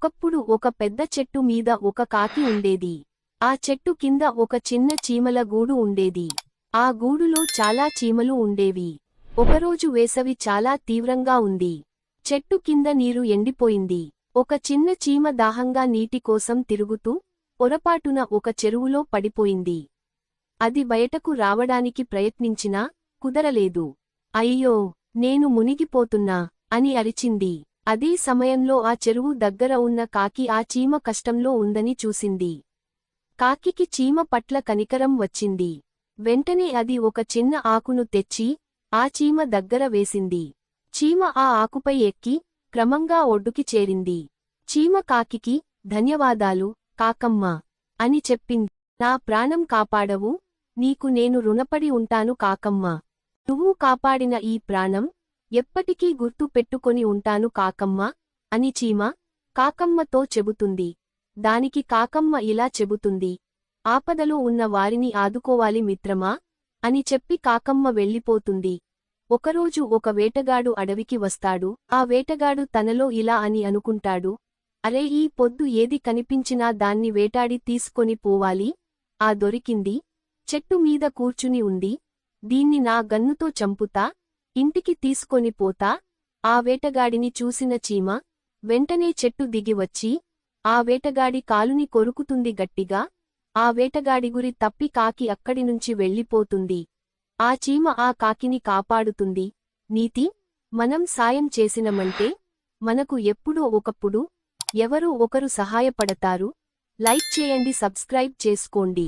ఒకప్పుడు ఒక పెద్ద చెట్టు మీద ఒక కాకి ఉండేది. ఆ చెట్టు కింద ఒక చిన్న చీమల గూడు ఉండేది. ఆ గూడులో చాలా చీమలు ఉండేవి. ఒకరోజు వేసవి చాలా తీవ్రంగా ఉంది. చెట్టు కింద నీరు ఎండిపోయింది. ఒక చిన్న చీమ దాహంగా నీటి కోసం తిరుగుతూ పొరపాటున ఒక చెరువులో పడిపోయింది. అది బయటకు రావడానికి ప్రయత్నించినా కుదరలేదు. అయ్యో నేను మునిగిపోతున్నా అని అరిచింది. అదే సమయంలో ఆ చెరువు దగ్గర ఉన్న కాకి ఆ చీమ కష్టంలో ఉందని చూసింది. కాకికి చీమ పట్ల కనికరం వచ్చింది. వెంటనే అది ఒక చిన్న ఆకును తెచ్చి ఆ చీమ దగ్గర వేసింది. చీమ ఆ ఆకుపై ఎక్కి క్రమంగా ఒడ్డుకి చేరింది. చీమ కాకికి ధన్యవాదాలు కాకమ్మ అని చెప్పింది. నా ప్రాణం కాపాడవు నీకు నేను రుణపడి ఉంటాను కాకమ్మ. నువ్వు కాపాడిన ఈ ప్రాణం ఎప్పటికీ గుర్తు పెట్టుకొని ఉంటాను కాకమ్మ అని చీమ కాకమ్మతో చెబుతుంది. దానికి కాకమ్మ ఇలా చెబుతుంది. ఆపదలో ఉన్న వారిని ఆదుకోవాలి మిత్రమా? అని చెప్పి కాకమ్మ వెళ్ళిపోతుంది. ఒకరోజు ఒక వేటగాడు అడవికి వస్తాడు. ఆ వేటగాడు తనలో ఇలా అని అనుకుంటాడు. అరే ఈ పొద్దు ఏది కనిపించినా దాన్ని వేటాడి తీసుకొని పోవాలి? ఆ దొరికింది. చెట్టు మీద కూర్చుని ఉంది. దీన్ని నా గన్నుతో చంపుతా? ఇంటికి తీసుకొని పోతా ఆ వేటగాడిని చూసిన చీమ వెంటనే చెట్టు దిగివచ్చి ఆ వేటగాడి కాలుని కొరుకుతుంది గట్టిగా ఆ వేటగాడి గురి తప్పి కాకి అక్కడి నుంచి వెళ్ళిపోతుంది. ఆ చీమ ఆ కాకిని కాపాడుతుంది. నీతి మనం సాయం చేసినమంటే మనకు ఎప్పుడో ఒకప్పుడు ఎవరో ఒకరు సహాయపడతారు. లైక్ చేయండి సబ్స్క్రైబ్ చేసుకోండి.